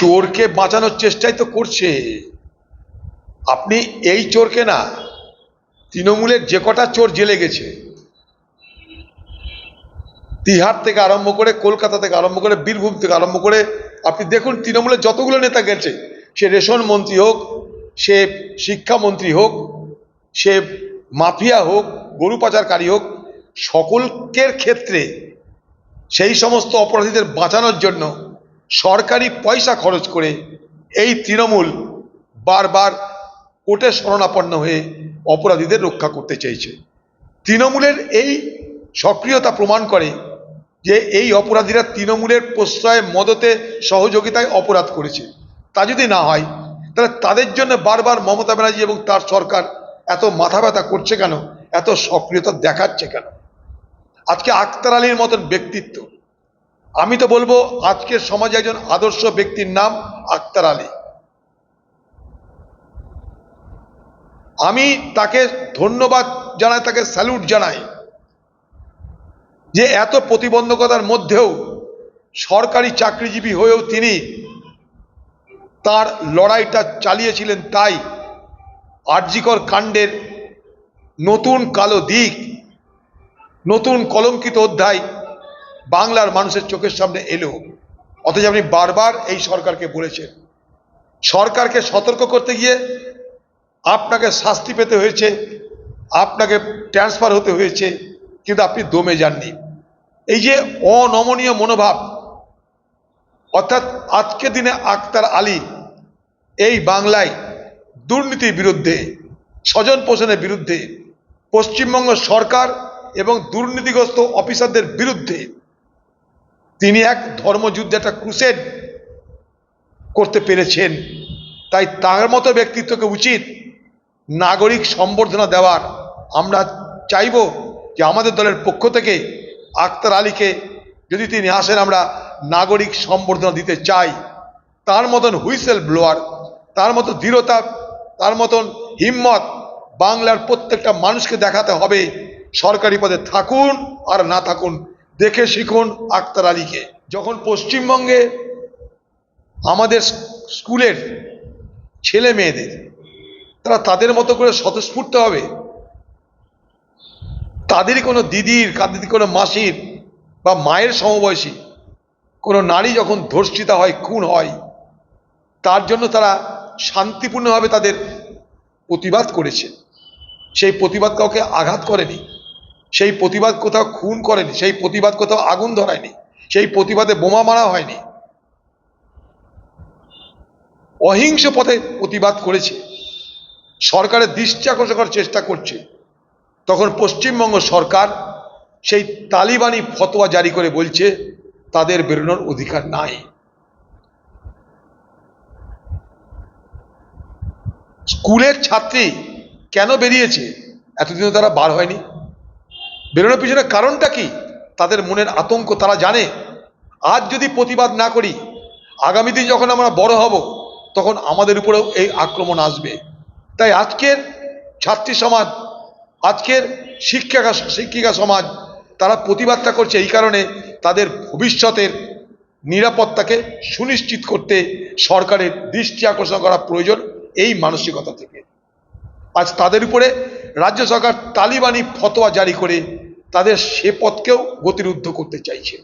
চোরকে বাঁচানোর চেষ্টাই তো করছে। আপনি এই চোরকে না, তৃণমূলের যে কটা চোর জেলে গেছে, তিহার থেকে আরম্ভ করে, কলকাতা থেকে আরম্ভ করে, বীরভূম থেকে আরম্ভ করে, আপনি দেখুন তৃণমূলের যতগুলো নেতা গেছে, সে রেশন মন্ত্রী হোক, সে শিক্ষামন্ত্রী হোক, সে মাফিয়া হোক, গরু পাচারকারী হোক, সকলকের ক্ষেত্রে সেই সমস্ত অপরাধীদের বাঁচানোর জন্য সরকারি পয়সা খরচ করে এই তৃণমূল বারবার কোর্টে শরণাপন্ন হয়ে অপরাধীদের রক্ষা করতে চেয়েছে। তৃণমূলের এই সক্রিয়তা প্রমাণ করে যে এই অপরাধীরা তৃণমূলের প্রশ্রয়ে মদতে সহযোগিতায় অপরাধ করেছে। তা যদি না হয়, তাহলে তাদের জন্য বারবার মমতা ব্যানার্জি এবং তার সরকার এত মাথা ব্যথা করছে কেন? এত সক্রিয়তা দেখাচ্ছে কেন? আজকে আক্তার আলীর মতন ব্যক্তিত্ব আমি তো বলব, আজকের সমাজে একজন আদর্শ ব্যক্তির নাম আক্তার আলী। আমি তাকে ধন্যবাদ জানাই, তাকে স্যালুট জানাই যে এত প্রতিবন্ধকতার মধ্যেও সরকারি চাকরিজীবী হয়েও তিনি তার লড়াইটা চালিয়েছিলেন তাই আরজিকর কাণ্ডের নতুন কালো দিক, নতুন কলঙ্কিত অধ্যায় বাংলার মানুষের চোখের সামনে এলো। অথচ আপনি বারবার এই সরকারকে বলেছেন। সরকারকে সতর্ক করতে গিয়ে আপনাকে শাস্তি পেতে হয়েছে, আপনাকে ট্রান্সফার হতে হয়েছে, কিন্তু আপনি দমে যাননি। এই যে অনমনীয় মনোভাব, অর্থাৎ আজকে দিনে আক্তার আলী এই বাংলায় দুর্নীতির বিরুদ্ধে, স্বজন পোষণের বিরুদ্ধে, পশ্চিমবঙ্গ সরকার এবং দুর্নীতিগ্রস্ত অফিসারদের বিরুদ্ধে তিনি এক ধর্মযুদ্ধে একটা ক্রুসেড করতে পেরেছেন। তাই তার মতো ব্যক্তিত্বকে উচিত নাগরিক সম্বর্ধনা দেওয়ার। আমরা চাইব যে আমাদের দলের পক্ষ থেকে আক্তার আলীকে যদি তিনি আসেন, আমরা নাগরিক সম্বর্ধনা দিতে চাই। তার মতন হুইসেল ব্লোয়ার, তার মতো দৃঢ়তা, তার মতন হিম্মত বাংলার প্রত্যেকটা মানুষকে দেখাতে হবে। সরকারি পদে থাকুন আর না থাকুন। দেখে শিখুন আক্তার আলীকে। যখন পশ্চিমবঙ্গে আমাদের স্কুলের ছেলে মেয়েদের, তারা তাদের মতো করে স্বতঃস্ফূর্ত হবে? তাদেরই কোনো দিদির, কাদের কোনো মাসির বা মায়ের সমবয়সী কোনো নারী যখন ধর্ষিতা হয়, খুন হয়, তার জন্য তারা শান্তিপূর্ণভাবে তাদের প্রতিবাদ করেছে। সেই প্রতিবাদ কাউকে আঘাত করেনি। সেই প্রতিবাদ কোথাও খুন করেনি, সেই প্রতিবাদ কোথাও আগুন ধরায়নি, সেই প্রতিবাদে বোমা মারা হয়নি। অহিংস পথে প্রতিবাদ করেছে। সরকারের দৃষ্টি আকর্ষণ চেষ্টা করছে। তখন পশ্চিমবঙ্গ সরকার সেই তালিবানি ফতোয়া জারি করে বলছে, তাদের বেরোনোর অধিকার নাই। স্কুলের ছাত্রী কেন বেরিয়েছে? এতদিনও তারা বার হয়নি। বেরোনোর পিছনে কারণটা কি? তাদের মনের আতঙ্ক তারা জানে। আজ যদি প্রতিবাদ না করি, আগামী দিন যখন আমরা বড় হব, তখন আমাদের উপরেও এই আক্রমণ আসবে। তাই আজকের ছাত্রী সমাজ, আজকের শিক্ষিকা শিক্ষিকা সমাজ, তারা প্রতিবাদটা করছে এই কারণে তাদের ভবিষ্যতের নিরাপত্তাকে সুনিশ্চিত করতে সরকারের দৃষ্টি আকর্ষণ করা প্রয়োজন এই মানসিকতা থেকে। আজ তাদের উপরে রাজ্য সরকার তালিবানি ফতোয়া জারি করে তাদের সে পথকেও গতিরুদ্ধ করতে চাইছে।